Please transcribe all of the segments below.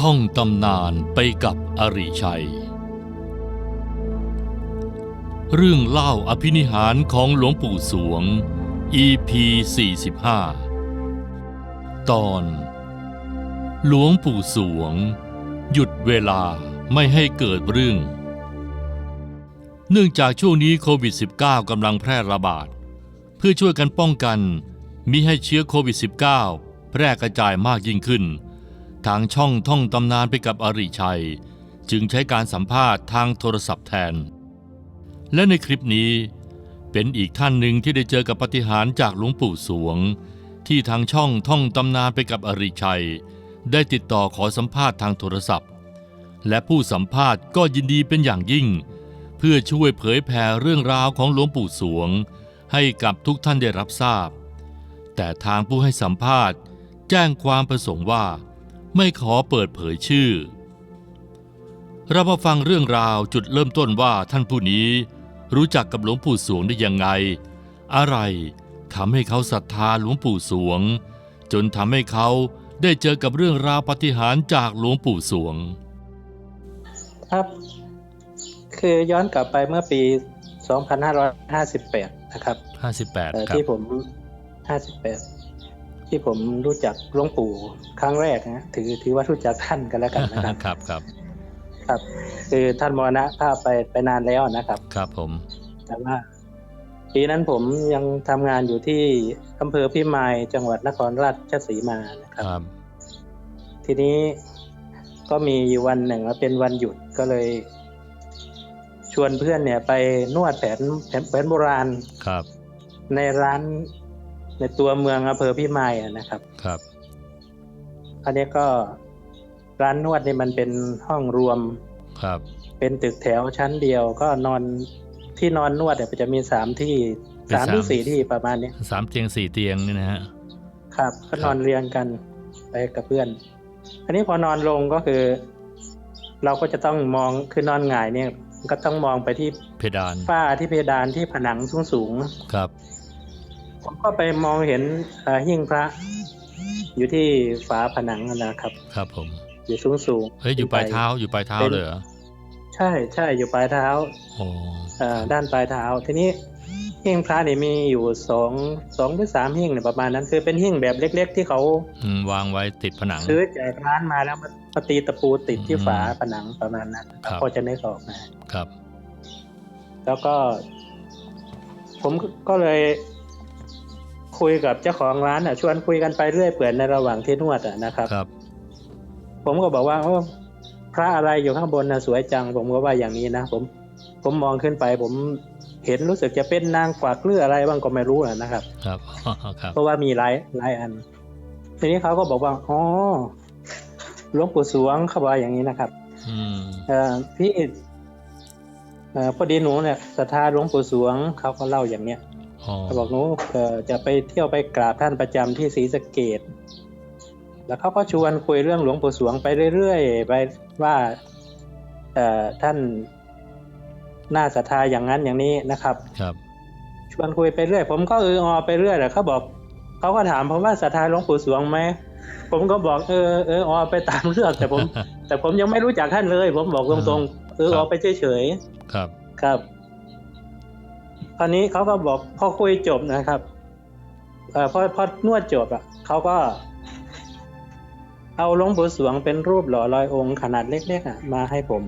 ท่องตำนานไปกับอริชัย เรื่องเล่าอภินิหารของหลวงปู่สวง EP 45 ตอน หลวงปู่สวง หยุดเวลาไม่ให้เกิดเรื่อง เนื่องจากช่วงนี้โควิด -19 กำลังแพร่ระบาด เพื่อช่วยกันป้องกันมิให้เชื้อโควิด -19 แพร่กระจายมากยิ่งขึ้น ทางช่องท่องตำนานไปกับอริชัย จึงใช้การสัมภาษณ์ทางโทรศัพท์แทน และในคลิปนี้เป็นอีกท่านหนึ่งที่ได้เจอกับปฏิหารจากหลวงปู่สวง ที่ทางช่องท่องตำนานไปกับอริชัย ได้ติดต่อขอสัมภาษณ์ทางโทรศัพท์ และผู้สัมภาษณ์ก็ยินดีเป็นอย่างยิ่ง เพื่อช่วยเผยแผ่เรื่องราวของหลวงปู่สวง ให้กับทุกท่านได้รับทราบ แต่ทางผู้ให้สัมภาษณ์ แจ้งความประสงค์ว่า ไม่ขอเปิดเผยชื่อ เรามาฟังเรื่องราวจุดเริ่มต้นว่าท่านผู้นี้รู้จักกับหลวงปู่สวงได้ยังไง อะไรทำให้เขาศรัทธาหลวงปู่สวง จนทำให้เขาได้เจอกับเรื่องราวปาฏิหารย์จากหลวงปู่สวง ครับ คือย้อนกลับไปเมื่อปี 2558 นะครับเอ่อ58 ครับ ที่ผม 58 ที่ผมรู้จักหลวงปู่ครั้งแรกนะถือถือว่ารู้จักท่านกันแล้วกันนะครับครับครับครับคือท่านมรณภาพไปไปนานแล้วนะครับ ครับผม แต่ว่าปีนั้นผมยังทำงานอยู่ที่อำเภอพิมายจังหวัดนครราชสีมานะคครับรับ ทีนี้ก็มีอยู่วันหนึ่งว่าเป็นวันหยุดก็เลย ชวนเพื่อนเนี่ย ไปนวดแผนแผนแผนโบราณครับ ในร้าน ในตัวเมืองอำเภอพิมายอะนะครับครับอันนี้ก็ร้านนวดเนี่ยมันเป็นห้องรวมครับ เป็นตึกแถวชั้นเดียวก็นอนที่นอนนวดเนี่ยจะมีสามที่เป็นสามหรือสามสี่ที่ประมาณเนี้ยสามเตียงสี่เตียงนี่นะฮะครับก็ครับนอนเรียงกันไปกับเพื่อน อันนี้พอนอนลงก็คือ เราก็จะต้องมองคือนอนหงายเนี่ยก็ต้องมองไปที่เพดานฝ้าที่เพดานที่ผนังสูงสูงครับๆ ผมก็ไปมองเห็นเอ่อหิ้งพระ อยู่ที่ฝาผนังนะครับ ครับผม อยู่สูงสูงๆเฮ้ยอยู่ปลายขึ้นไปเท้าอยู่ปลายเท้าเป็นเลยเหรอใช่ใช่อยู่ปลายเท้าโอ้เอ่อด้านปลายเท้า ทีนี้หิ้งพระเนี่ยมีอยู่สองสองหรือสามหิ้งเนี่ยประมาณนั้น คือเป็นหิ้งแบบเล็ก ๆ ที่เขาอืมวางไว้ติดผนังซื้อจากร้านมาแล้วมามาตีตะปูติดที่อืมฝาผนังประมาณนั้นครับพอจะนึกออกนะครับ แล้วก็ ผมก็เลย คุยกับเจ้าของร้านอะ ชวนคุยกันไปเรื่อยเปื่อยในระหว่างที่นวดอะนะครับ ครับ ผมก็บอกว่าโอ้พระอะไรอยู่ข้างบนนะสวยจัง ผมก็ว่าอย่างนี้นะผมผมมองขึ้นไป ผมเห็นรู้สึกจะเป็นนางกวักหรืออะไรบ้างก็ไม่รู้อะนะครับ ครับครับเพราะว่ามีหลายหลายอัน ทีนี้เขาก็บอกว่าอ๋อหลวงปู่สวงเขาบอกอย่างนี้นะครับอืมเอ่อพี่เอ่อพอดีหนูเนี่ยศรัทธาหลวงปู่สวงเขาก็เล่าอย่างเนี้ยอ๋อ เขาบอกหนูเอ่อจะไปเที่ยวไปกราบท่านประจำที่ศรีสะเกดแล้วเขาก็ชวนคุยเรื่องหลวงปู่สวงไปเรื่อยๆไปว่าเอ่อท่านน่าศรัทธาอย่างนั้นอย่างนี้นะครับ ครับ ชวนคุยไปเรื่อย ผมก็เออออไปเรื่อยแหละเขาบอกเขาก็ถามผมว่าศรัทธาหลวงปู่สวงไหมผมก็บอกเออเออออไปตามเรื่องแต่ผม แต่ผมยังไม่รู้จักท่านเลย ผมบอกตรงๆเออครัอบอไปเฉยครับๆครับ ค ราวนี้เขาก็บอกพอคุยจบนะครับเอ่อพอพอนวดจบอะเขาก็ เอาหลวงปู่สวงเป็นรูปหล่อลอยองค์ขนาดเล็กๆอะมาให้ผม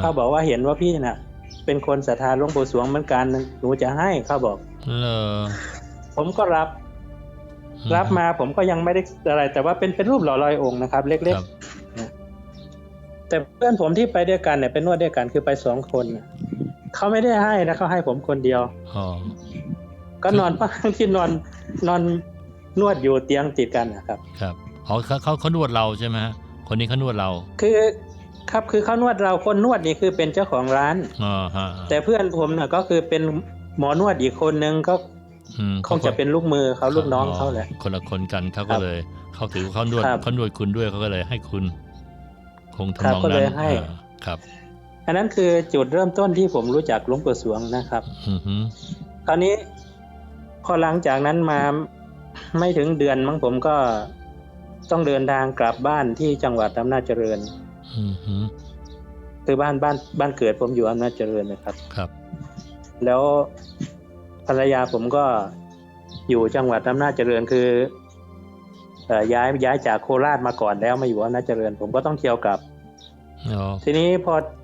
เขาบอกว่าเห็นว่าพี่น่ะ เป็นคนศรัทธาหลวงปู่สวงเหมือนกันหนูจะให้เขาบอกเลอผมก็รับ รับมาผมก็ยังไม่ได้อะไร แต่ว่าเป็นเป็นรูปหล่อลอยองค์นะครับ เล็กครับๆแต่เพื่อนผมที่ไปด้วยกันเนี่ยเป็นนวดด้วยกันคือไปสองคนน่ะ เขาไม่ได้ให้นะเขาให้ผมคนเดียวอ๋อก็นอนพักที่นอนนอนนวดอยู่เตียงติดกันนะครับ ครับอ๋อเขาเขาเขานวดเราใช่ไหมฮะคนนี้เขานวดเรา คือครับคือเขานวดเราคนนวดนี่คือเป็นเจ้าของร้านอ๋อฮะแต่เพื่อนผมน่ะก็คือเป็นหมอนวดอีกคนนึงก็อืมคงจะเป็นลูกมือเขาลูกน้องเขาแหละคนละคนกันเขาครัก็บเลยเขาถือเขานวดครับเขานวดคุณด้วยเขาก็เลยให้คุณ คงครับทำนองก็นั้เลนยให้เออครับ อันนั้นคือจุดเริ่มต้นที่ผมรู้จักหลวงปู่สวงนะครับอือฮึคราวนี้พอหลังจากนั้นมาไม่ถึงเดือนมั้งผมก็ต้องเดินทางกลับบ้านที่จังหวัดอำนาจเจริญอืมฮึคือบ้านบ้านบ้านเกิดผมอยู่อำนาจเจริญนะครับครับ แล้วภรรยาผมก็อยู่จังหวัดอำนาจเจริญคือเอ่อย้ายย้ายจากโคราชมาก่อนแล้วมาอยู่อำนาจเจริญ ผมก็ต้องเที่ยวกลับอ๋อทีนี้พอพ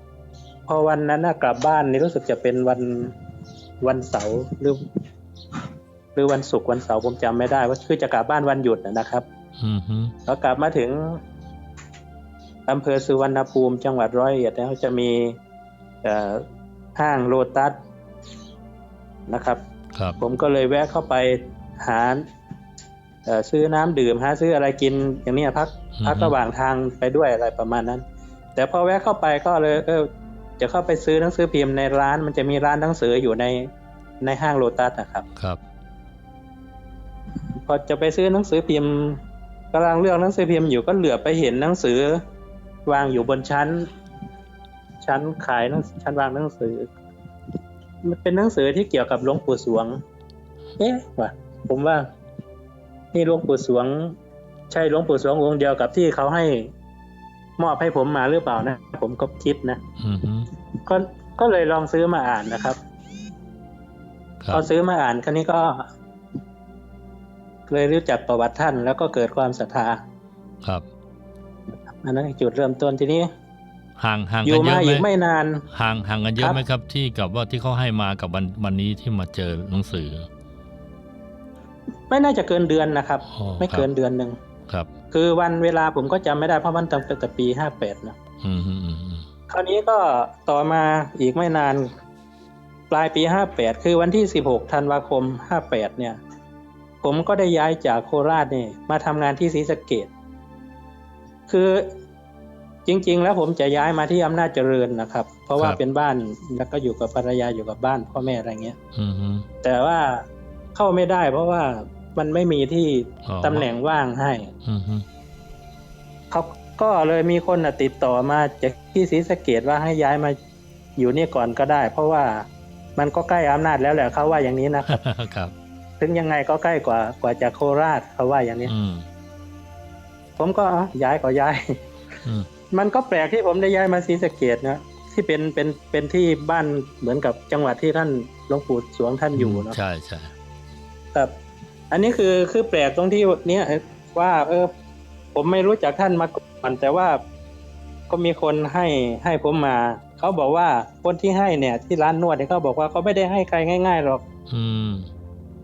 อวันนั้นน่ะกลับบ้านนี่รู้สึกจะเป็นวันวันเสาร์หรือหรือวันศุกร์วันเสาร์ผมจำไม่ได้ว่าคือจะกลับบ้านวันหยุดน่ะนะครับอืมฮึแล้วกลับมาถึงอำเภอสุวรรณภูมิจังหวัดร้อยเอ็ดแล้วจะมีเอ่อห้างโลตัสนะครับครับผมก็เลยแวะเข้าไปหาเอ่อซื้อน้ำดื่มหาซื้ออะไรกินอย่างเนี้ยพักพักระหว่างทางไปด้วยอะไรประมาณนั้น แต่พอแวะเข้าไปก็เลย เออ จะเข้าไปซื้อหนังสือพิมพ์ในร้าน มันจะมีร้านหนังสืออยู่ในในห้างโลตัสนะครับ ครับ พอจะไปซื้อหนังสือพิมพ์กำลังเลือกหนังสือพิมพ์อยู่ก็เหลือบไปเห็นหนังสือ วางอยู่บนชั้น ชั้นขายหนังชั้นวางหนังสือ มันเป็นหนังสือที่เกี่ยวกับหลวงปู่สวง เอ๊ะว่ะผมว่านี่หลวงปู่สวง ใช่หลวงปู่สวงองค์เดียวกับที่เขาให้ มอบให้ผมมาหรือเปล่านะ ผมก็คิดนะอืมฮึก็ก็เลยลองซื้อมาอ่านนะครับครัพอบซื้อมาอ่านครั้นี้ก็เลยรู้จักประวัติท่าน แล้วก็เกิดความศรัทธาครับอันนั้นจุดเริ่มต้นทีนี้ ห่างห่างอกันยู่เยมาอะอีกไหมไม่นาน ห่างห่างกันเยคอะรับไหมครับ ที่กับว่าที่เขาให้มากับวันวันนี้ที่มาเจอหนังสือ ไม่น่าจะเกินเดือนนะครับอ๋อไม่เกินเดือนหนึ่ง ครับ คือวันเวลาผมก็จำไม่ได้เพราะมันตั้งแต่ปีห้าแปดนะอืมฮึอืมฮึคราวนี้ก็ต่อมาอีกไม่นาน ปลายปีห้าแปดคือวันที่สิบหกธันวาคมห้าแปดเนี่ย ผมก็ได้ย้ายจากโคราชเนี่ยมาทำงานที่ศรีสะเกดคือจริง ๆ แล้วผมจะย้ายมาที่อำนาจเจริญนะครับ เพราะว่าเป็นบ้านแล้วก็อยู่กับภรรยาอยู่กับบ้านพ่อแม่อะไรเงี้ย อืมฮึแต่ว่าเข้าไม่ได้เพราะว่า มันไม่มีที่อ๋อตำแหน่งว่างให้อืมฮึเขาก็เลยมีคนน่ะติดต่อมาจากที่ศรีสะเกดว่าให้ย้ายมาอยู่นี่ก่อนก็ได้ เพราะว่ามันก็ใกล้อำนาจแล้วแหละเขาว่าอย่างนี้นะครับครับ ถึงยังไงก็ใกล้กว่ากว่าจากโคราชเขาว่าอย่างนี้อืมผมก็อะย้ายก็ย้ายอืมมันก็แปลกที่ผมได้ย้ายมาศรีสะเกดนะที่เป็นเป็นเป็นที่บ้านเหมือนกับจังหวัดที่ท่านหลวงปู่สวงท่านอยู่เนาะใช่ใช่ครับ อันนี้คือคือแปลกตรงที่เนี้ยว่า เออ ผมไม่รู้จักท่านมาก่อนแต่ว่าก็มีคนให้ให้ผมมา เขาบอกว่าคนที่ให้เนี่ย ที่ร้านนวดเนี่ยเขาบอกว่าเขาไม่ได้ให้ใครง่าย ๆหรอก อืม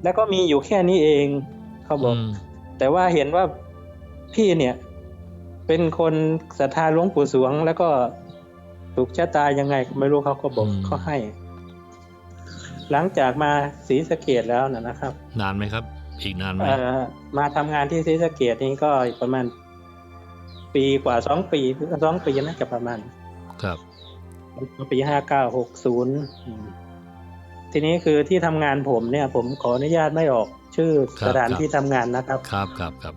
แล้วก็มีอยู่แค่นี้เองเขาบอกอืมแต่ว่าเห็นว่าพี่เนี่ย เป็นคนศรัทธาหลวงปู่สวง แล้วก็ถูกชะตายังไงก็ไม่รู้เขาก็บอกเขาให้ หลังจากมาศรีสะเกดแล้วนะนะครับ นานไหมครับ อีกนานไหมเอ่อมาทำงานที่ศรีสะเกดนี่ก็ประมาณ ปีกว่าสองปีสองปีน่าจะประมาณ ครับปีห้าเก้าหกศูนย์ทีนี้คือที่ทำงานผมเนี่ย ผมขออนุญาตไม่ออกชื่อครับสถานครับที่ทำงานนะครับ ครับครับครับ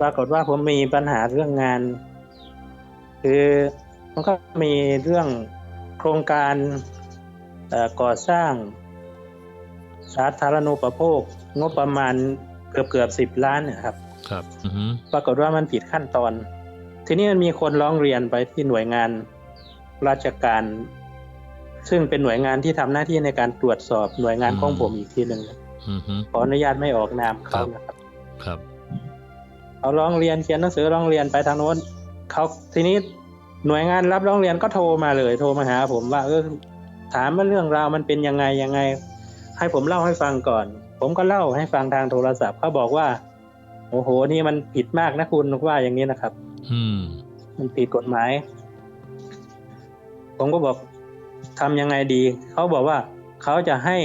ปรากฏว่าผมมีปัญหาเรื่องงาน คือมันก็มีเรื่องโครงการเอ่อก่อสร้าง สาธารณูปโภค งบประมาณเกือบเกือบสิบล้านเนะครับ ครับอือฮึปรากฏว่ามันผิดขั้นตอน ทีนี้มันมีคนร้องเรียนไปที่หน่วยงานราชการ ซึ่งเป็นหน่วยงานที่ทำหน้าที่ในการตรวจสอบหน่วยงานของผมอีกทีหนึ่งอือฮึขออนุญาตไม่ออกนามเขานะครับ ครับเขาร้องเรียนเขียนหนังสือร้องเรียนไปทางโน้นเขาทีนี้หน่วยงานรับร้องเรียนก็โทรมาเลย โทรมาหา ผมว่าเออถามว่าเรื่องราวมันเป็นยังไงยังไง ให้ผมเล่าให้ฟังก่อน ผมก็เล่าให้ฟังทางโทรศัพท์เขาบอกว่าโอ้โห นี่มันผิดมากนะคุณว่าอย่างนี้นะครับ อืม มันผิดกฎหมาย ผมก็บอกทำยังไงดี เขาบอกว่าเขาจะให้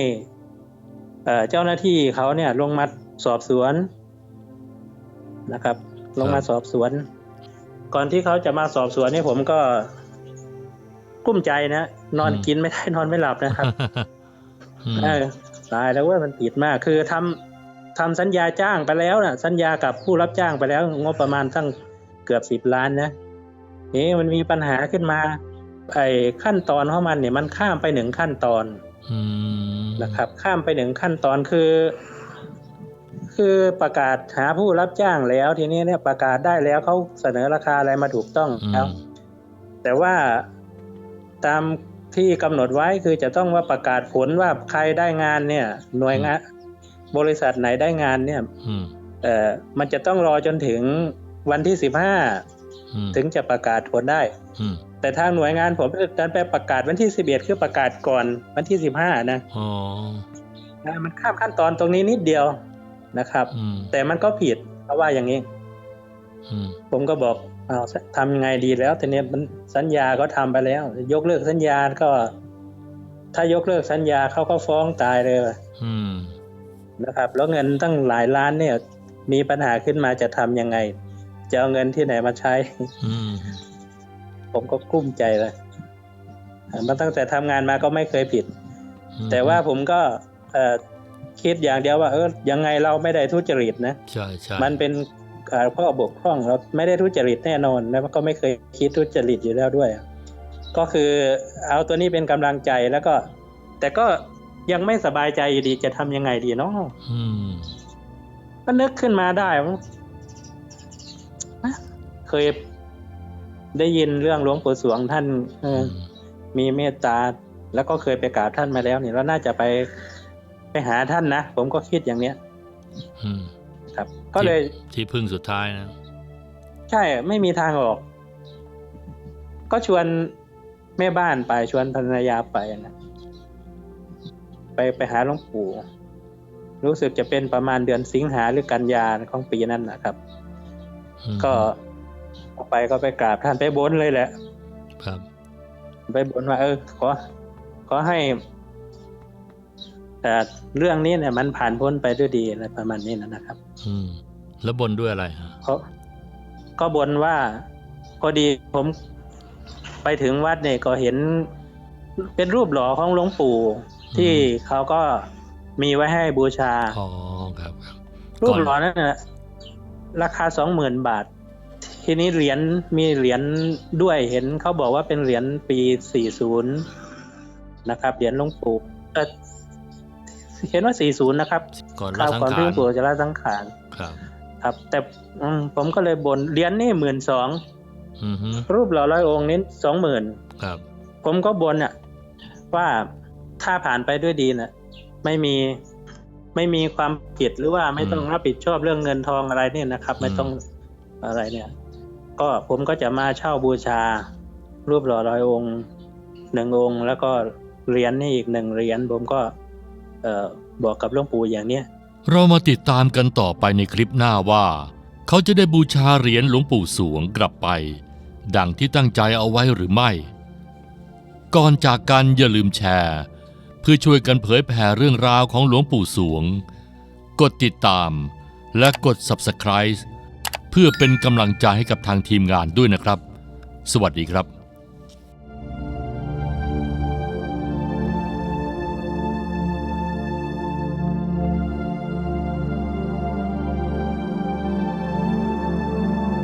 เอ่อเจ้าหน้าที่เขาเนี่ย ลงมาสอบสวนนะครับ ลงมาสอบสวน ก่อนที่เขาจะมาสอบสวนเนี่ยผมก็กลุ้มใจนะนอนอืมกินไม่ได้นอนไม่หลับนะครับอืมเออ ตายแล้วเว่ามันผิดมากคือทำทำสัญญาจ้างไปแล้วนะสัญญากับผู้รับจ้างไปแล้ว งบประมาณตั้งเกือบสิบล้านนะเอ๊ะมันมีปัญหาขึ้นมา ไอ้ขั้นตอนของมันเนี่ยมันข้ามไปหนึ่งขั้นตอนอืมนะครับ ข้ามไปหนึ่งขั้นตอนคือคคือประกาศหาผู้รับจ้างแล้ว ทีนี้เนี่ยประกาศได้แล้วเขาเสนอราคาอะไรมาถูกต้องอืแล้วมแต่ว่าตาม ที่กำหนดไว้คือจะต้องว่าประกาศผลว่าใครได้งานเนี่ย หน่วยงานบริษัทไหนได้งานเนี่ยอืมเอ่อมันจะต้องรอจนถึงวันที่สิบห้าอืมถึงจะประกาศผลได้อืมแต่ทางหน่วยงานผมดันไปประกาศวันที่สิบเอ็ดคือประกาศก่อนวันที่สิบห้านะอ๋อนะมันข้ามขั้นตอนตรงนี้นิดเดียวนะครับอืมแต่มันก็ผิดเพราะว่าอย่างนี้อืมผมก็บอก เอาวทำยังไงดีแล้วทีนี้มันสัญญาก็ทำไปแล้ว ยกเลิกสัญญาก็ ถ้ายกเลิกสัญญาเขาก็ฟ้องตายเลยว่ะอืมนะครับ แล้วเงินตั้งหลายล้านเนี่ย มีปัญหาขึ้นมาจะทำยังไง จะเอาเงินที่ไหนมาใช้อืมผมก็กลุ้มใจเลยมาตั้งแต่ทำงานมาก็ไม่เคยผิดอืมแต่ว่าผมก็เอ่อคิดอย่างเดียวว่า เออยังไงเราไม่ได้ทุจริตนะใช่ใช่มันเป็นเอ่อ ข้อบกพร่องเราไม่ได้ทุจริตแน่นอนแล้วก็ไม่เคยคิดทุจริตอยู่แล้วด้วย ก็คือเอาตัวนี้เป็นกำลังใจแล้วก็ แต่ก็ยังไม่สบายใจอยู่ดีจะทำยังไงดีเนาะก็นึกขึ้นมาได้ว่าเคยได้ยินเรื่องหลวงปู่สวงท่านมีเมตตาแล้วก็เคยไปกราบท่านมาแล้วเนี่ยเราน่าจะไปไปหาท่านนะ ผมก็คิดอย่างเนี้ย ครับ ก็เลยที่ที่พึ่งสุดท้ายนะ ใช่ไม่มีทางออก ก็ชวนแม่บ้านไปชวนภรรยาไปนะไปไปหาหลวงปู่ รู้สึกจะเป็นประมาณเดือนสิงหาหรือกันยาของปีนั้นนะครับอืมก็ไปก็ไปกราบท่านไปบนเลยแหละ ครับ ไปบนว่าเออขอขอให้ แต่เรื่องนี้เนี่ยมันผ่านพ้นไปด้วยดีอะไรประมาณนี้นะครับ อืม แล้วบนด้วยอะไรฮะเขาก็บนว่าพอดีผมไปถึงวัดเนี่ยก็เห็นเป็นรูปหล่อของหลวงปู่ที่เขาก็มีไว้ให้บูชาอ๋อครับครับรูปหล่อนั่นนะราคาสองหมื่นบาท ทีนี้เหรียญมีเหรียญด้วยเห็นเขาบอกว่าเป็นเหรียญปีสี่ศูนย์นะครับเหรียญหลวงปู่ เอ่อเห็นว่าสี่ศูนย์นะครับก่อนคละราวสังก่อนขาที่หลรวงปู่จะละสังขารครับ ครับ แต่อืมผมก็เลยบนเหรียญนี่หมื่นสองอืมฮึรูปหล่อร้อยองค์นี้สองหมื่นครับ ผมก็บนอะว่าถ้าผ่านไปด้วยดีน่ะไม่มีไม่มีความผิดหรือว่าไม่ต้องรับผิดชอบเรื่องเงินทองอะไรเนี่ยนะครับ ไม่ต้องอะไรเนี่ย ก็ผมก็จะมาเช่าบูชา รูปหล่อร้อยองค์หนึ่งองค์ แล้วก็เหรียญนี่อีกหนึ่งเหรียญผมก็เออบอกกับหลวงปู่อย่างเนี้ยเรามาติดตามกันต่อไปในคลิปหน้าว่า เขาจะได้บูชาเหรียญหลวงปู่สวงกลับไป ดังที่ตั้งใจเอาไว้หรือไม่ ก่อนจากกันอย่าลืมแชร์ เพื่อช่วยกันเผยแผ่เรื่องราวของหลวงปู่สวง กดติดตาม และกด Subscribe เพื่อเป็นกำลังใจให้กับทางทีมงานด้วยนะครับ สวัสดีครับ